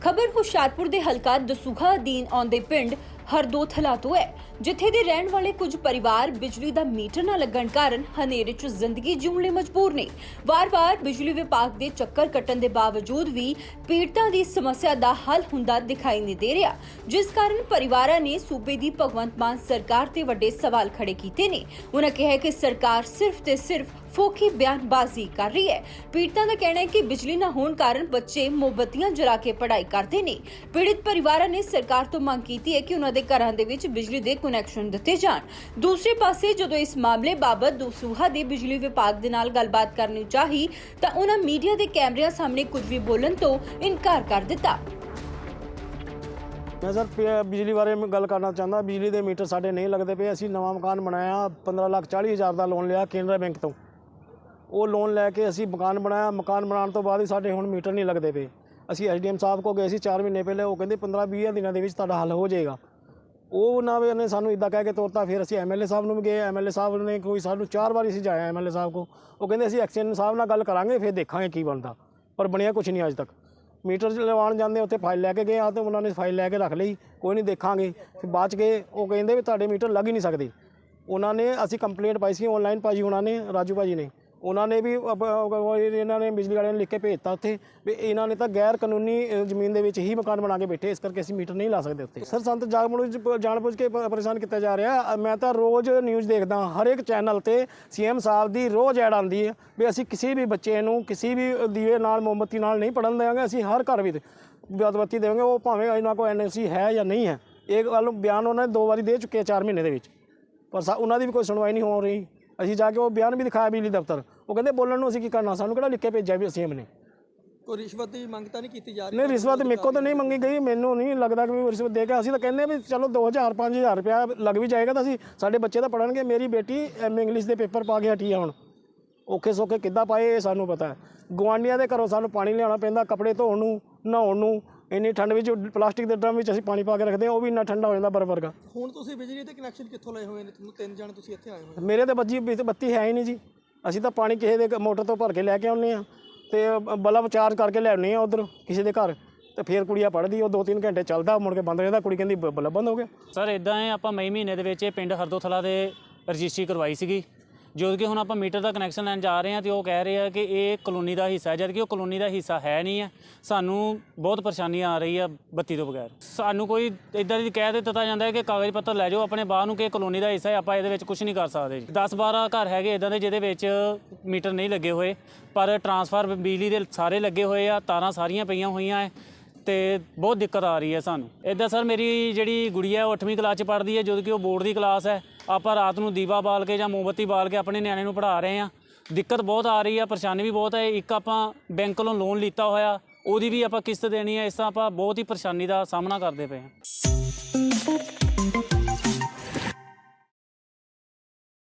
ਖਬਰ ਹੁਸ਼ਿਆਰਪੁਰ ਦੇ ਹਲਕਾ ਦਸੂਹਾ ਅਧੀਨ ਆਉਂਦੇ ਪਿੰਡ ਹਰਦੋਥਲਾ ਤੋਂ ਹੈ, ਜਿੱਥੇ ਦੇ ਰਹਿਣ ਵਾਲੇ ਕੁਝ ਪਰਿਵਾਰ ਬਿਜਲੀ ਦਾ ਮੀਟਰ ਨਾ ਲੱਗਣ ਕਾਰਨ ਹਨੇਰੇ 'ਚ ਜ਼ਿੰਦਗੀ ਜਿਉਣ ਲਈ ਮਜਬੂਰ ਨੇ। ਵਾਰ-ਵਾਰ ਬਿਜਲੀ ਵਿਭਾਗ ਦੇ ਚੱਕਰ ਕੱਟਣ ਦੇ ਬਾਵਜੂਦ ਵੀ ਪੀੜਤਾਂ ਦੀ ਸਮੱਸਿਆ ਦਾ ਹੱਲ ਹੁੰਦਾ ਦਿਖਾਈ ਨਹੀਂ ਦੇ ਰਿਹਾ। ਜਿਸ ਕਾਰਨ ਪਰਿਵਾਰਾਂ ਨੇ ਸੂਬੇ ਦੀ ਭਗਵੰਤ ਮਾਨ ਸਰਕਾਰ ਤੇ ਵੱਡੇ ਸਵਾਲ ਖੜੇ ਕੀਤੇ ਨੇ। ਉਹਨਾਂ ਕਿਹਾ ਕਿ ਸਰਕਾਰ ਸਿਰਫ ਤੇ ਸਿਰਫ ਫੋਕੀ ਬਿਆਨਬਾਜ਼ੀ ਕਰ ਰਹੀ ਹੈ। ਪੀੜਤਾਂ ਦਾ ਕਹਿਣਾ ਹੈ ਕਿ ਬਿਜਲੀ ਨਾ ਹੋਣ ਕਾਰਨ ਬੱਚੇ ਮੋਮਬੱਤੀਆਂ ਜਲਾ ਕੇ ਪੜ੍ਹਾਈ ਕਰਦੇ ਨੇ। ਪੀੜਿਤ ਪਰਿਵਾਰਾਂ ਨੇ ਸਰਕਾਰ ਤੋਂ ਮੰਗ ਕੀਤੀ ਹੈ ਕਿ ਉਹਨਾਂ ਦੇ ਘਰਾਂ ਦੇ ਵਿੱਚ ਬਿਜਲੀ ਦੇ ਕਨੈਕਸ਼ਨ ਦਿੱਤੇ ਜਾਣ। ਦੂਸਰੇ ਪਾਸੇ ਜਦੋਂ ਇਸ ਮਾਮਲੇ ਬਾਬਤ ਦੂਸੂਹਾ ਦੇ ਬਿਜਲੀ ਵਿਭਾਗ ਦੇ ਨਾਲ ਗੱਲਬਾਤ ਕਰਨੀ ਚਾਹੀ, ਤਾਂ ਉਹਨਾਂ ਮੀਡੀਆ ਦੇ ਕੈਮਰਿਆਂ ਸਾਹਮਣੇ ਕੁਝ ਵੀ ਬੋਲਣ ਤੋਂ ਇਨਕਾਰ ਕਰ ਦਿੱਤਾ। ਮੈਂ ਸਰ ਪ- ਬਿਜਲੀ ਬਾਰੇ ਮੈਂ ਗੱਲ ਕਰਨਾ ਚਾਹੁੰਦਾ। ਬਿਜਲੀ ਦੇ ਮੀਟਰ ਸਾਡੇ ਨਹੀਂ ਲੱਗਦੇ ਪਏ। ਅਸੀਂ ਨਵਾਂ ਮਕਾਨ ਬਣਾਇਆ 15 ਲੱਖ 40 ਹਜ਼ਾਰ ਦਾ ਲੋਨ ਲਿਆ ਕੇਨਰਾ ਬੈਂਕ ਤੋਂ। ਉਹ ਲੋਨ ਲੈ ਕੇ ਅਸੀਂ ਮਕਾਨ ਬਣਾਇਆ। ਮਕਾਨ ਬਣਾਉਣ ਤੋਂ ਬਾਅਦ ਹੀ ਸਾਡੇ ਹੁਣ ਮੀਟਰ ਨਹੀਂ ਲੱਗਦੇ ਪਏ। ਅਸੀਂ ਐਸਡੀਐਮ ਸਾਹਿਬ ਕੋ ਗਏ ਸੀ 4 ਮਹੀਨੇ ਪਹਿਲੇ। ਉਹ ਕਹਿੰਦੇ 15 20 ਦਿਨਾਂ ਦੇ ਵਿੱਚ ਤੁਹਾਡਾ ਹੱਲ ਹੋ ਜਾਏਗਾ। ਉਹ ਉਹਨਾਂ ਨੇ ਸਾਨੂੰ ਇਦਾਂ ਕਹਿ ਕੇ ਤੋਰਤਾ, ਫਿਰ ਅਸੀਂ ਐਮਐਲਏ ਸਾਹਿਬ ਨੂੰ ਵੀ ਗਏ। ਐਮਐਲਏ ਸਾਹਿਬ ਨੇ ਕੋਈ ਸਾਨੂੰ ਚਾਰ ਵਾਰੀ ਅਸੀਂ ਜਾਇਆ ਐਮਐਲਏ ਸਾਹਿਬ ਕੋ ਉਹ ਕਹਿੰਦੇ ਅਸੀਂ ਐਕਸ਼ਨ ਸਾਹਿਬ ਨਾਲ ਗੱਲ ਕਰਾਂਗੇ, ਫਿਰ ਦੇਖਾਂਗੇ ਕੀ ਬਣਦਾ। ਪਰ ਬਣਿਆ ਕੁਝ ਨਹੀਂ ਅੱਜ ਤੱਕ। ਮੀਟਰ ਲਵਾਉਣ ਜਾਂਦੇ, ਉੱਥੇ ਫਾਈਲ ਲੈ ਕੇ ਗਏ ਆ ਤੇ ਉਹਨਾਂ ਨੇ ਫਾਈਲ ਲੈ ਕੇ ਰੱਖ ਲਈ, ਕੋਈ ਨਹੀਂ ਦੇਖਾਂਗੇ। ਫਿਰ ਬਾਅਦ ਚ ਗਏ, ਉਹ ਕਹਿੰਦੇ ਵੀ ਤੁਹਾਡੇ ਮੀਟਰ ਲੱਗ ਹੀ ਨਹੀਂ ਸਕਦੇ। ਉਹਨਾਂ ਨੇ, ਅਸੀਂ ਕੰਪਲੇਂਟ ਪਾਈ ਸੀ ਆਨਲਾਈਨ ਭਾਜੀ ਉਹਨਾਂ ਨੇ, ਰਾਜੂ ਭਾਜੀ ਨੇ। ਉਹਨਾਂ ਨੇ ਵੀ ਅਬ- ਅਬ- ਇਹਨਾਂ ਨੇ ਬਿਜਲੀ ਵਾਲਿਆਂ ਨੇ ਲਿਖ ਕੇ ਭੇਜਤਾ ਉੱਥੇ ਵੀ ਇਹਨਾਂ ਨੇ ਤਾਂ ਗੈਰ ਕਾਨੂੰਨੀ ਅ, ਜ਼ਮੀਨ ਦੇ ਵਿੱਚ ਹੀ ਮਕਾਨ ਬਣਾ ਕੇ ਬੈਠੇ ਇਸ ਕਰਕੇ ਅਸੀਂ ਮੀਟਰ ਨਹੀਂ ਲਾ ਸਕਦੇ ਉੱਥੇ। ਸਰ ਸੰਤ ਜਾਗਮਣੂ ਜਾਣਬੁੱਝ ਕੇ ਪ- ਪਰੇਸ਼ਾਨ ਕੀਤਾ ਜਾ ਰਿਹਾ। ਅ, ਮੈਂ ਤਾਂ ਰੋਜ਼ ਨਿਊਜ਼ ਦੇਖਦਾ ਹਰ ਇੱਕ ਚੈਨਲ ਤੇ ਸੀਐਮ ਸਾਹਿਬ ਦੀ ਰੋਜ਼ ਐਡ ਆਉਂਦੀ ਹੈ ਵੀ ਅਸੀਂ ਕਿਸੇ ਵੀ ਬੱਚੇ ਨੂੰ ਕਿਸੇ ਵੀ ਦੀਵੇ ਨਾਲ ਮੋਮਬੱਤੀ ਨਾਲ ਨਹੀਂ ਪੜਨ ਦੇਵਾਂਗੇ ਅਸੀਂ ਹਰ ਘਰ ਵਿੱਚ ਬੱਤੀ ਦੇਵਾਂਗੇ ਉਹ ਭਾਵੇਂ ਇਹਨਾਂ ਕੋਲ ਐਨਓਸੀ ਹੈ ਜਾਂ ਨਹੀਂ ਹੈ। ਇਹ ਗੱਲ ਬਿਆਨ ਉਹਨਾਂ ਨੇ ਦੋ ਵਾਰੀ ਦੇ ਚੁੱਕੇ ਆ 4 ਮਹੀਨੇ ਦੇ ਵਿੱਚ। ਪਰ ਸਾ- ਉਹਨਾਂ ਦੀ ਵੀ ਕੋਈ ਸੁਣਵਾਈ ਨਹੀਂ ਹੋ ਰਹੀ। ਅਸੀਂ ਜਾ ਕੇ ਉਹ ਬਿਆਨ ਵੀ ਦਿਖਾਇਆ ਬਿਜਲੀ ਦਫ਼ਤਰ। ਉਹ ਕਹਿੰਦੇ ਬੋਲਣ ਨੂੰ ਅਸੀਂ ਕੀ ਕਰਨਾ? ਸਾਨੂੰ ਕਿਹੜਾ ਲਿਖ ਕੇ ਭੇਜਿਆ ਵੀ ਸੀਐਮ ਨੇ ਕੋਈ ਰਿਸ਼ਵਤ ਦੀ ਮੰਗ ਤਾਂ ਨਹੀਂ ਕੀਤੀ ਜਾ ਰਹੀ? ਨਹੀਂ ਰਿਸ਼ਵਤ ਮੇਰੇ ਕੋਲ ਤਾਂ ਨਹੀਂ ਮੰਗੀ ਗਈ। ਮੈਨੂੰ ਨਹੀਂ ਲੱਗਦਾ ਕਿ ਵੀ ਰਿਸ਼ਵਤ ਦੇ ਕੇ ਅਸੀਂ ਤਾਂ ਕਹਿੰਦੇ ਵੀ ਚਲੋ 2000 5000 ਰੁਪਇਆ ਲੱਗ ਵੀ ਜਾਏਗਾ ਤਾਂ ਅਸੀਂ ਸਾਡੇ ਬੱਚੇ ਤਾਂ ਪੜਨਗੇ ਮੇਰੀ ਬੇਟੀ ਐਮ ਇੰਗਲਿਸ਼ ਦੇ ਪੇਪਰ ਪਾ ਕੇ ਹਟੀ ਆ ਹੁਣ। ਔਖੇ ਸੌਖੇ ਕਿੱਦਾਂ ਪਾਏ ਇਹ ਸਾਨੂੰ ਪਤਾ ਹੈ। ਗੁਆਂਢੀਆਂ ਦੇ ਘਰੋਂ ਸਾਨੂੰ ਪਾਣੀ ਲਿਆਉਣਾ ਪੈਂਦਾ ਕੱਪੜੇ ਧੋਣ ਨੂੰ ਨਹਾਉਣ ਨੂੰ। ਇੰਨੀ ਠੰਡ ਵਿੱਚ ਪਲਾਸਟਿਕ ਦੇ ਡਰਮ ਵਿੱਚ ਅਸੀਂ ਪਾਣੀ ਪਾ ਕੇ ਰੱਖਦੇ ਹਾਂ ਉਹ ਵੀ ਇੰਨਾ ਠੰਡਾ ਹੋ ਜਾਂਦਾ ਬਰਫ ਵਰਗਾ। ਹੁਣ ਤੁਸੀਂ ਬਿਜਲੀ ਦੇ ਕਨੈਕਸ਼ਨ ਕਿੱਥੋਂ ਲਏ ਹੋਏ ਨੇ? ਤੁਹਾਨੂੰ ਤਿੰਨ ਜਣੇ ਤੁਸੀਂ ਇੱਥੇ ਆਏ ਹੋਏ ਹੋ। ਮੇਰੇ ਤੇ ਬੱਜੀ ਵਿੱਚ ਬੱਤੀ ਹੈ ਹੀ ਨਹੀਂ ਜੀ। ਅਸੀਂ ਤਾਂ ਪਾਣੀ ਕਿਸੇ ਦੇ ਮੋਟਰ ਤੋਂ ਭਰ ਕੇ ਲੈ ਕੇ ਆਉਂਦੇ ਆ ਤੇ ਬਲਬ ਚਾਰਜ ਕਰਕੇ ਲੈ ਆਉਂਦੇ ਆ ਉਧਰ ਕਿਸੇ ਦੇ ਘਰ। ਤੇ ਫੇਰ ਕੁੜੀਆਂ ਪੜਦੀ ਉਹ 2-3 ਘੰਟੇ ਚੱਲਦਾ ਮੁੜ ਕੇ ਬੰਦ ਹੋ ਜਾਂਦਾ ਕੁੜੀ ਕਹਿੰਦੀ ਬ- ਬਲਬ ਬੰਦ ਹੋ ਗਿਆ। ਸਰ ਇਦਾਂ ਹੈ ਆਪਾਂ ਮਈ ਮਹੀਨੇ ਦੇ ਵਿੱਚ ਇਹ ਪਿੰਡ ਹਰਦੋਥਲਾ ਦੇ ਰਜਿਸਟਰੀ ਕਰਵਾਈ ਸੀਗੀ। ਜਦੋਂ ਕਿ ਹੁਣ ਆਪਾਂ ਮੀਟਰ ਦਾ ਕਨੈਕਸ਼ਨ ਲੈਣ ਜਾ ਰਹੇ ਹਾਂ ਤੇ ਉਹ ਕਹਿ ਰਹੇ ਆ ਕਿ ਇਹ ਕਲੋਨੀ ਦਾ ਹਿੱਸਾ ਹੈ, ਜਦ ਕਿ ਉਹ ਕਲੋਨੀ ਦਾ ਹਿੱਸਾ ਹੈ ਨਹੀਂ ਹੈ। ਸਾਨੂੰ ਬਹੁਤ ਪਰੇਸ਼ਾਨੀ ਆ ਰਹੀ ਆ ਬੱਤੀ ਤੋਂ ਬਗੈਰ। ਸਾਨੂੰ ਕੋਈ ਇਦਾਂ ਦੀ ਕਹਿ ਦੇ ਦਿੱਤਾ ਜਾਂਦਾ ਹੈ ਕਿ ਕਾਗਜ਼ ਪੱਤਰ ਲੈ ਜਾਓ ਆਪਣੇ ਬਾਹਰ ਨੂੰ ਕਿ ਕਲੋਨੀ ਦਾ ਹਿੱਸਾ ਹੈ, ਆਪਾਂ ਇਹਦੇ ਵਿੱਚ ਕੁਝ ਨਹੀਂ ਕਰ ਸਕਦੇ। 10 12 ਘਰ ਹੈਗੇ ਇਦਾਂ ਦੇ ਜਿਹਦੇ ਵਿੱਚ ਮੀਟਰ ਨਹੀਂ ਲੱਗੇ ਹੋਏ, ਪਰ ਟਰਾਂਸਫਾਰ ਬਿਜਲੀ ਦੇ ਸਾਰੇ ਲੱਗੇ ਹੋਏ ਆ, ਤਾਰਾਂ ਸਾਰੀਆਂ ਪਈਆਂ ਹੋਈਆਂ ਹੈ ਤੇ ਬਹੁਤ ਦਿੱਕਤ ਆ ਰਹੀ ਹੈ ਸਾਨੂੰ। ਇਦਾਂ ਸਰ ਮੇਰੀ ਜਿਹੜੀ ਗੁੜੀਆ ਉਹ 8ਵੀਂ ਕਲਾਸ ਚ ਪੜ੍ਹਦੀ ਹੈ ਜਦੋਂ ਕਿ ਉਹ ਬੋਰਡ ਦੀ ਕਲਾਸ ਹੈ ਆਪਾਂ ਰਾਤ ਨੂੰ ਦੀਵਾ ਬਾਲ ਕੇ ਜਾਂ ਮੋਮਬੱਤੀ ਬਾਲ ਕੇ ਆਪਣੇ ਨਿਆਣੇ ਨੂੰ ਪੜ੍ਹਾ ਰਹੇ ਹਾਂ। ਦਿੱਕਤ ਬਹੁਤ ਆ ਰਹੀ ਹੈ ਪਰੇਸ਼ਾਨੀ ਵੀ ਬਹੁਤ ਹੈ ਇੱਕ ਆਪਾਂ ਬੈਂਕ ਕੋਲੋਂ ਲੋਨ ਲਿੱਤਾ ਹੋਇਆ, ਉਹਦੀ ਵੀ ਆਪਾਂ ਕਿਸ਼ਤ ਦੇਣੀ ਹੈ ਇਸ ਤਰ੍ਹਾਂ ਆਪਾਂ ਬਹੁਤ ਹੀ ਪਰੇਸ਼ਾਨੀ ਦਾ ਸਾਹਮਣਾ ਕਰਦੇ ਪਏ ਹਾਂ।